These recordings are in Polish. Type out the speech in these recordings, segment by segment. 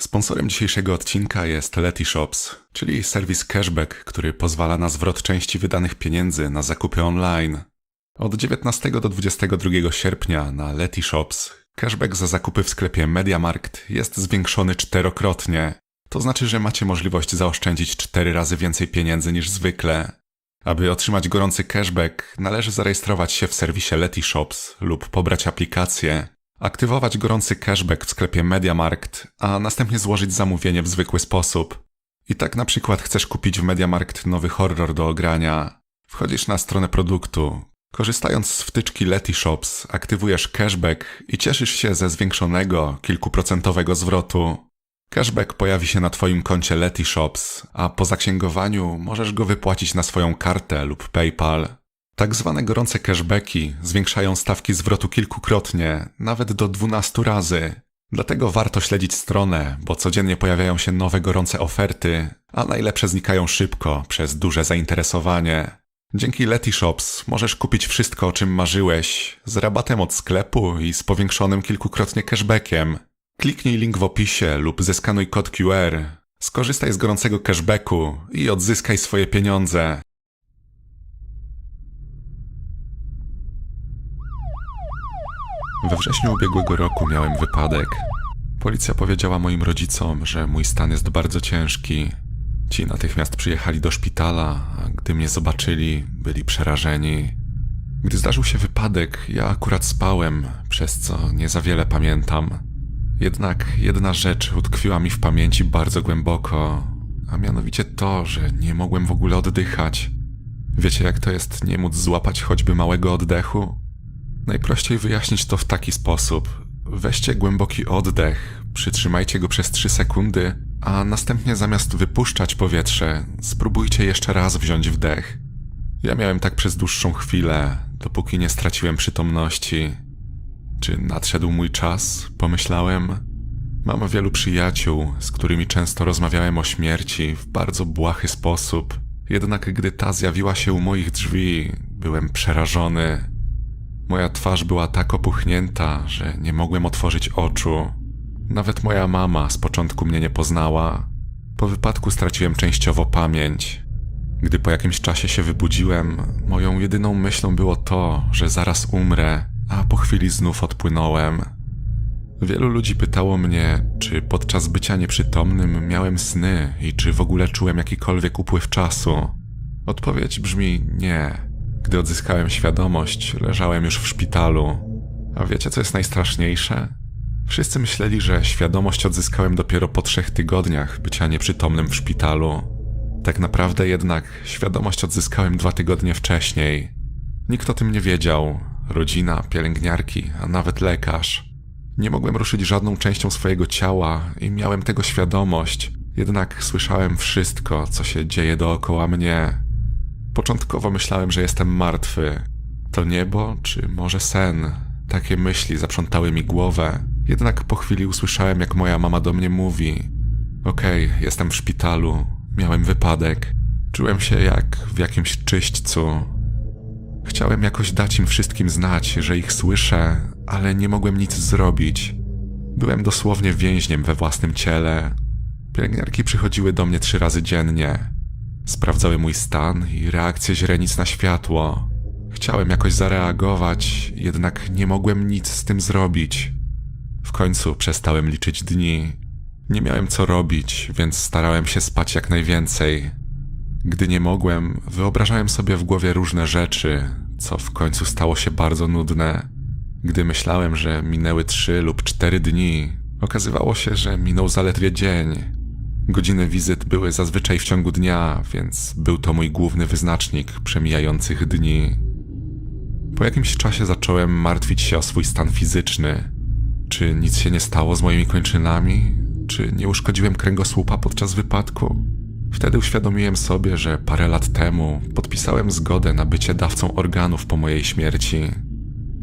Sponsorem dzisiejszego odcinka jest Leti Shops, czyli serwis cashback, który pozwala na zwrot części wydanych pieniędzy na zakupy online. Od 19 do 22 sierpnia na Leti Shops cashback za zakupy w sklepie MediaMarkt jest zwiększony czterokrotnie. To znaczy, że macie możliwość zaoszczędzić 4 razy więcej pieniędzy niż zwykle. Aby otrzymać gorący cashback, należy zarejestrować się w serwisie Leti Shops lub pobrać aplikację, aktywować gorący cashback w sklepie MediaMarkt, a następnie złożyć zamówienie w zwykły sposób. I tak na przykład chcesz kupić w MediaMarkt nowy horror do ogrania. Wchodzisz na stronę produktu. Korzystając z wtyczki Leti Shops, aktywujesz cashback i cieszysz się ze zwiększonego, kilkuprocentowego zwrotu. Cashback pojawi się na Twoim koncie Leti Shops, a po zaksięgowaniu możesz go wypłacić na swoją kartę lub PayPal. Tak zwane gorące cashbacki zwiększają stawki zwrotu kilkukrotnie, nawet do 12 razy. Dlatego warto śledzić stronę, bo codziennie pojawiają się nowe gorące oferty, a najlepsze znikają szybko przez duże zainteresowanie. Dzięki Leti Shops możesz kupić wszystko, o czym marzyłeś, z rabatem od sklepu i z powiększonym kilkukrotnie cashbackiem. Kliknij link w opisie lub zeskanuj kod QR. Skorzystaj z gorącego cashbacku i odzyskaj swoje pieniądze. We wrześniu ubiegłego roku miałem wypadek. Policja powiedziała moim rodzicom, że mój stan jest bardzo ciężki. Ci natychmiast przyjechali do szpitala, a gdy mnie zobaczyli, byli przerażeni. Gdy zdarzył się wypadek, ja akurat spałem, przez co nie za wiele pamiętam. Jednak jedna rzecz utkwiła mi w pamięci bardzo głęboko, a mianowicie to, że nie mogłem w ogóle oddychać. Wiecie, jak to jest nie móc złapać choćby małego oddechu? Najprościej wyjaśnić to w taki sposób. Weźcie głęboki oddech, przytrzymajcie go przez 3 sekundy, a następnie zamiast wypuszczać powietrze, spróbujcie jeszcze raz wziąć wdech. Ja miałem tak przez dłuższą chwilę, dopóki nie straciłem przytomności. Czy nadszedł mój czas? Pomyślałem. Mam wielu przyjaciół, z którymi często rozmawiałem o śmierci w bardzo błahy sposób. Jednak gdy ta zjawiła się u moich drzwi, byłem przerażony. Moja twarz była tak opuchnięta, że nie mogłem otworzyć oczu. Nawet moja mama z początku mnie nie poznała. Po wypadku straciłem częściowo pamięć. Gdy po jakimś czasie się wybudziłem, moją jedyną myślą było to, że zaraz umrę, a po chwili znów odpłynąłem. Wielu ludzi pytało mnie, czy podczas bycia nieprzytomnym miałem sny i czy w ogóle czułem jakikolwiek upływ czasu. Odpowiedź brzmi nie. Gdy odzyskałem świadomość, leżałem już w szpitalu. A wiecie, co jest najstraszniejsze? Wszyscy myśleli, że świadomość odzyskałem dopiero po trzech tygodniach bycia nieprzytomnym w szpitalu. Tak naprawdę jednak świadomość odzyskałem dwa tygodnie wcześniej. Nikt o tym nie wiedział. Rodzina, pielęgniarki, a nawet lekarz. Nie mogłem ruszyć żadną częścią swojego ciała i miałem tego świadomość, jednak słyszałem wszystko, co się dzieje dookoła mnie. Początkowo myślałem, że jestem martwy. To niebo, czy może sen? Takie myśli zaprzątały mi głowę. Jednak po chwili usłyszałem, jak moja mama do mnie mówi: Okej, okay, jestem w szpitalu, miałem wypadek. Czułem się jak w jakimś czyśćcu. Chciałem jakoś dać im wszystkim znać, że ich słyszę, ale nie mogłem nic zrobić. Byłem dosłownie więźniem we własnym ciele. Pielęgniarki przychodziły do mnie trzy razy dziennie. Sprawdzały mój stan i reakcję źrenic na światło. Chciałem jakoś zareagować, jednak nie mogłem nic z tym zrobić. W końcu przestałem liczyć dni. Nie miałem co robić, więc starałem się spać jak najwięcej. Gdy nie mogłem, wyobrażałem sobie w głowie różne rzeczy, co w końcu stało się bardzo nudne. Gdy myślałem, że minęły trzy lub cztery dni, okazywało się, że minął zaledwie dzień. Godziny wizyt były zazwyczaj w ciągu dnia, więc był to mój główny wyznacznik przemijających dni. Po jakimś czasie zacząłem martwić się o swój stan fizyczny. Czy nic się nie stało z moimi kończynami? Czy nie uszkodziłem kręgosłupa podczas wypadku? Wtedy uświadomiłem sobie, że parę lat temu podpisałem zgodę na bycie dawcą organów po mojej śmierci.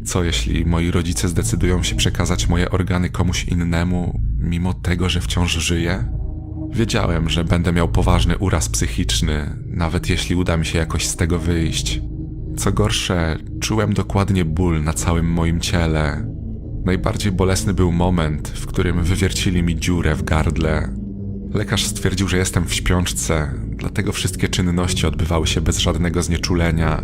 Co jeśli moi rodzice zdecydują się przekazać moje organy komuś innemu, mimo tego, że wciąż żyję? Wiedziałem, że będę miał poważny uraz psychiczny, nawet jeśli uda mi się jakoś z tego wyjść. Co gorsze, czułem dokładnie ból na całym moim ciele. Najbardziej bolesny był moment, w którym wywiercili mi dziurę w gardle. Lekarz stwierdził, że jestem w śpiączce, dlatego wszystkie czynności odbywały się bez żadnego znieczulenia.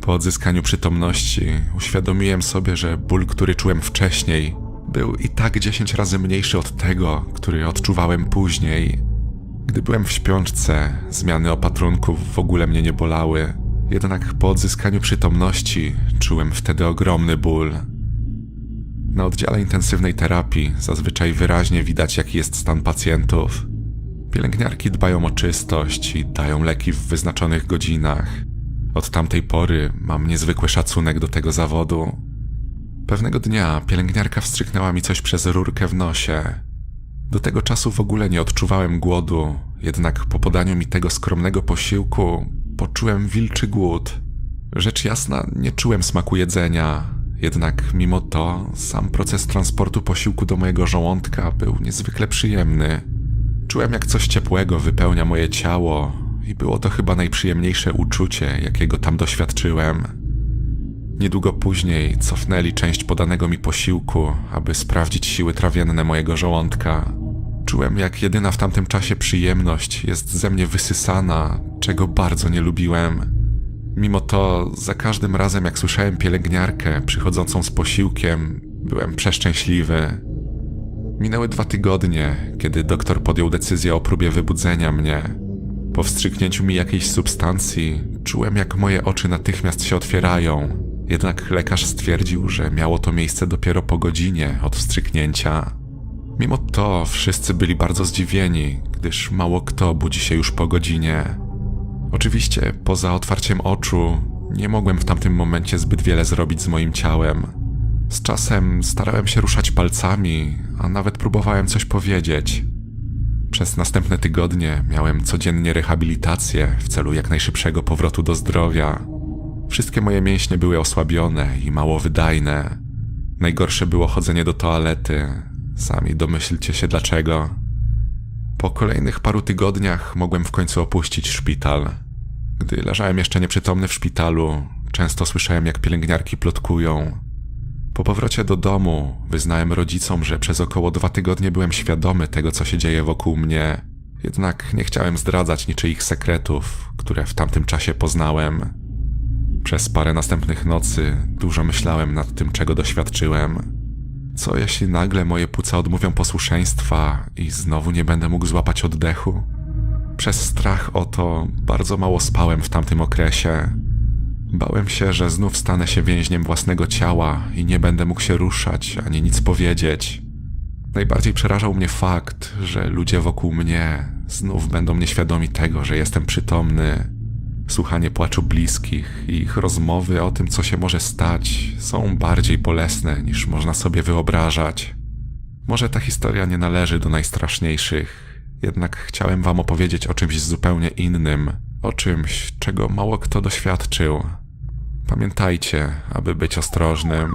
Po odzyskaniu przytomności uświadomiłem sobie, że ból, który czułem wcześniej, był i tak 10 razy mniejszy od tego, który odczuwałem później. Gdy byłem w śpiączce, zmiany opatrunków w ogóle mnie nie bolały, jednak po odzyskaniu przytomności czułem wtedy ogromny ból. Na oddziale intensywnej terapii zazwyczaj wyraźnie widać, jaki jest stan pacjentów. Pielęgniarki dbają o czystość i dają leki w wyznaczonych godzinach. Od tamtej pory mam niezwykły szacunek do tego zawodu. Pewnego dnia pielęgniarka wstrzyknęła mi coś przez rurkę w nosie. Do tego czasu w ogóle nie odczuwałem głodu, jednak po podaniu mi tego skromnego posiłku poczułem wilczy głód. Rzecz jasna, nie czułem smaku jedzenia, jednak mimo to sam proces transportu posiłku do mojego żołądka był niezwykle przyjemny. Czułem, jak coś ciepłego wypełnia moje ciało, i było to chyba najprzyjemniejsze uczucie, jakiego tam doświadczyłem. Niedługo później cofnęli część podanego mi posiłku, aby sprawdzić siły trawienne mojego żołądka. Czułem, jak jedyna w tamtym czasie przyjemność jest ze mnie wysysana, czego bardzo nie lubiłem. Mimo to, za każdym razem, jak słyszałem pielęgniarkę przychodzącą z posiłkiem, byłem przeszczęśliwy. Minęły dwa tygodnie, kiedy doktor podjął decyzję o próbie wybudzenia mnie. Po wstrzyknięciu mi jakiejś substancji, czułem, jak moje oczy natychmiast się otwierają. Jednak lekarz stwierdził, że miało to miejsce dopiero po godzinie od wstrzyknięcia. Mimo to wszyscy byli bardzo zdziwieni, gdyż mało kto budzi się już po godzinie. Oczywiście, poza otwarciem oczu, nie mogłem w tamtym momencie zbyt wiele zrobić z moim ciałem. Z czasem starałem się ruszać palcami, a nawet próbowałem coś powiedzieć. Przez następne tygodnie miałem codziennie rehabilitację w celu jak najszybszego powrotu do zdrowia. Wszystkie moje mięśnie były osłabione i mało wydajne. Najgorsze było chodzenie do toalety. Sami domyślcie się dlaczego. Po kolejnych paru tygodniach mogłem w końcu opuścić szpital. Gdy leżałem jeszcze nieprzytomny w szpitalu, często słyszałem, jak pielęgniarki plotkują. Po powrocie do domu wyznałem rodzicom, że przez około dwa tygodnie byłem świadomy tego, co się dzieje wokół mnie. Jednak nie chciałem zdradzać niczyich sekretów, które w tamtym czasie poznałem. Przez parę następnych nocy dużo myślałem nad tym, czego doświadczyłem. Co jeśli nagle moje płuca odmówią posłuszeństwa i znowu nie będę mógł złapać oddechu? Przez strach o to bardzo mało spałem w tamtym okresie. Bałem się, że znów stanę się więźniem własnego ciała i nie będę mógł się ruszać ani nic powiedzieć. Najbardziej przerażał mnie fakt, że ludzie wokół mnie znów będą nieświadomi tego, że jestem przytomny. Słuchanie płaczu bliskich i ich rozmowy o tym, co się może stać, są bardziej bolesne niż można sobie wyobrażać. Może ta historia nie należy do najstraszniejszych, jednak chciałem wam opowiedzieć o czymś zupełnie innym, o czymś, czego mało kto doświadczył. Pamiętajcie, aby być ostrożnym.